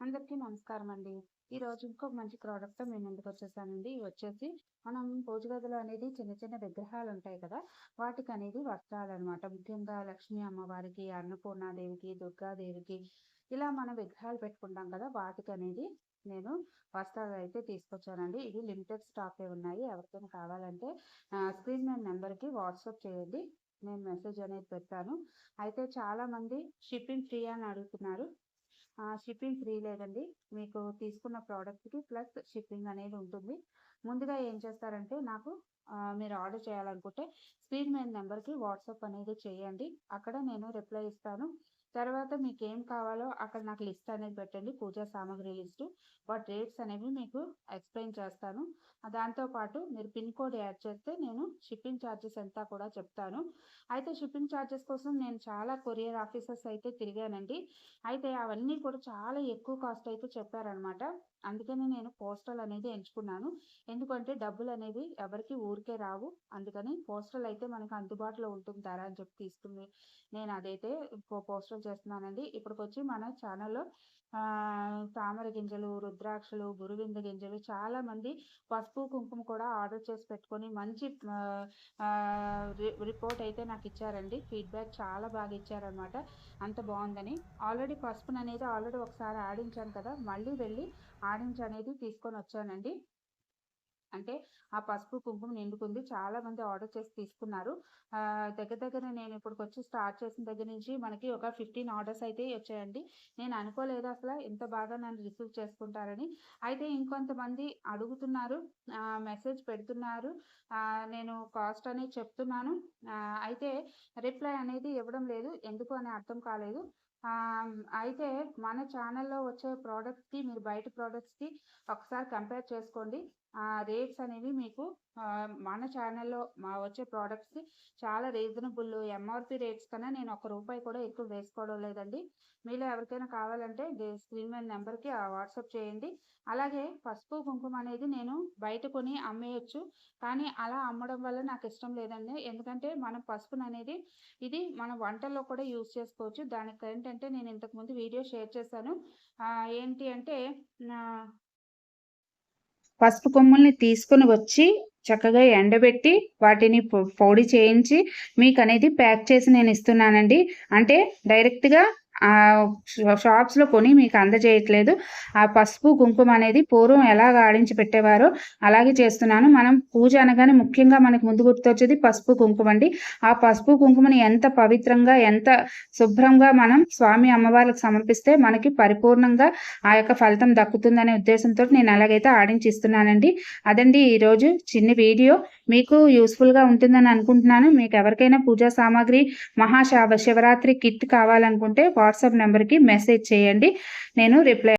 అందరికీ నమస్కారం అండి ఈ రోజు ఇంకొక మంచి ప్రోడక్ట్ మేము ముందుకు వచ్చేసానండి? ఇవి వచ్చేసి మనం పూజ గదిలో అనేది చిన్న చిన్న విగ్రహాలు ఉంటాయి కదా వాటికి అనేది వస్త్రాలు అనమాట ముఖ్యంగా లక్ష్మీ అమ్మవారికి అన్నపూర్ణాదేవికి దుర్గాదేవికి ఇలా మనం విగ్రహాలు పెట్టుకుంటాం కదా వాటికి అనేది నేను వస్త్రాలు అయితే తీసుకొచ్చానండి. ఇవి లిమిటెడ్ స్టాకే ఉన్నాయి. ఎవరికైనా కావాలంటే స్క్రీన్ మీద నెంబర్కి వాట్సాప్ చేయండి. నేను మెసేజ్ అనేది పెట్టాను అయితే చాలామంది షిప్పింగ్ ఫ్రీ అని అడుగుతున్నారు. షిప్పింగ్ ఫ్రీ లేదండి. మీకు తీసుకున్న ప్రోడక్ట్కి ప్లస్ షిప్పింగ్ అనేది ఉంటుంది. ముందుగా ఏం చేస్తారంటే నాకు మీరు ఆర్డర్ చేయాలనుకుంటే స్క్రీన్ మీద నెంబర్కి వాట్సాప్ అనేది చేయండి. అక్కడ నేను రిప్లై ఇస్తాను. తర్వాత మీకు ఏం కావాలో అక్కడ నాకు లిస్ట్ అనేది పెట్టండి పూజా సామాగ్రి లిస్టు. వాటి రేట్స్ అనేవి మీకు ఎక్స్ప్లెయిన్ చేస్తాను. దాంతోపాటు మీరు పిన్ కోడ్ యాడ్ చేస్తే నేను షిప్పింగ్ ఛార్జెస్ ఎంత కూడా చెప్తాను. అయితే షిప్పింగ్ ఛార్జెస్ కోసం నేను చాలా కొరియర్ ఆఫీసర్స్ అయితే తిరిగానండి. అయితే అవన్నీ కూడా చాలా ఎక్కువ కాస్ట్ అయితే చెప్పారనమాట అందుకని నేను పోస్టల్ అనేది ఎంచుకున్నాను. ఎందుకంటే డబ్బులు అనేవి ఎవరికి ఊరికే రావు. అందుకని పోస్టల్ అయితే మనకు అందుబాటులో ఉంటుంది ధర అని చెప్పి తీసుకుని నేను అదైతే పోస్టల్ చేస్తున్నానండి. ఇప్పటికొచ్చి మన ఛానల్లో తామర గింజలు రుద్రాక్షలు గురువింద గింజలు చాలామంది పసుపు కుంకుమ కూడా ఆర్డర్ చేసి పెట్టుకొని మంచి రిపోర్ట్ అయితే నాకు ఇచ్చారండి. ఫీడ్బ్యాక్ చాలా బాగా ఇచ్చారనమాట అంత బాగుందని. ఆల్రెడీ పసుపుని అనేది ఆల్రెడీ ఒకసారి ఆడించాను కదా మళ్ళీ వెళ్ళి ఆడించి అనేది తీసుకొని వచ్చానండి. అంటే ఆ పసుపు కుంకుమ నిండుకుంది. చాలా మంది ఆర్డర్ చేసి తీసుకున్నారు. దగ్గర దగ్గర నేను ఇప్పటికి వచ్చి స్టార్ట్ చేసిన దగ్గర నుంచి మనకి ఒక ఫిఫ్టీన్ ఆర్డర్స్ అయితే వచ్చాయండి. నేను అనుకోలేదు అసలు ఇంత బాగా నన్ను రిసీవ్ చేసుకుంటారని. అయితే ఇంకొంతమంది అడుగుతున్నారు మెసేజ్ పెడుతున్నారు. నేను కాస్ట్ అనేది చెప్తున్నాను. అయితే రిప్లై అనేది ఇవ్వడం లేదు. ఎందుకు అని అర్థం కాలేదు. అయితే మన ఛానల్లో వచ్చే ప్రోడక్ట్స్కి మీరు బయట ప్రోడక్ట్స్కి ఒకసారి కంపేర్ చేసుకోండి. రేట్స్ అనేవి మీకు మన ఛానల్లో మా వచ్చే ప్రోడక్ట్స్కి చాలా రీజనబుల్ ఎంఆర్పి రేట్స్ కన్నా నేను ఒక రూపాయి కూడా ఎక్కువ వేసుకోవడం లేదండి. మీలో ఎవరికైనా కావాలంటే స్క్రీన్ మీద నెంబర్కి వాట్సాప్ చేయండి. అలాగే పసుపు కుంకుమ అనేది నేను బయట కొని అమ్మేయచ్చు. కానీ అలా అమ్మడం వల్ల నాకు ఇష్టం లేదండి. ఎందుకంటే మనం పసుపును అనేది ఇది మన వంటల్లో కూడా యూజ్ చేసుకోవచ్చు. దానికి ఏంటంటే నేను ఇంతకుముందు వీడియో షేర్ చేశాను. ఏంటి అంటే పసుపు కొమ్ముల్ని తీసుకుని వచ్చి చక్కగా ఎండబెట్టి వాటిని పొడి చేయించి మీకు అనేది ప్యాక్ చేసి నేను ఇస్తున్నానండి. అంటే డైరెక్ట్గా షాప్స్లో కొని మీకు అందజేయట్లేదు. ఆ పసుపు కుంకుమ అనేది పూర్వం ఎలా ఆడించి పెట్టేవారో అలాగే చేస్తున్నాను. మనం పూజ అనగానే ముఖ్యంగా మనకు ముందు గుర్తొచ్చేది పసుపు కుంకుమ అండి. ఆ పసుపు కుంకుమని ఎంత పవిత్రంగా ఎంత శుభ్రంగా మనం స్వామి అమ్మవారికి సమర్పిస్తే మనకి పరిపూర్ణంగా ఆ యొక్క ఫలితం దక్కుతుందనే ఉద్దేశంతో నేను అలాగైతే ఆడించి ఇస్తున్నానండి. అదండి ఈరోజు చిన్న వీడియో. మీకు యూస్ఫుల్గా ఉంటుందని అనుకుంటున్నాను. మీకు ఎవరికైనా పూజా సామాగ్రి మహా శివరాత్రి కిట్ కావాలనుకుంటే వాట్సాప్ నెంబర్కి మెసేజ్ చేయండి. నేను రిప్లై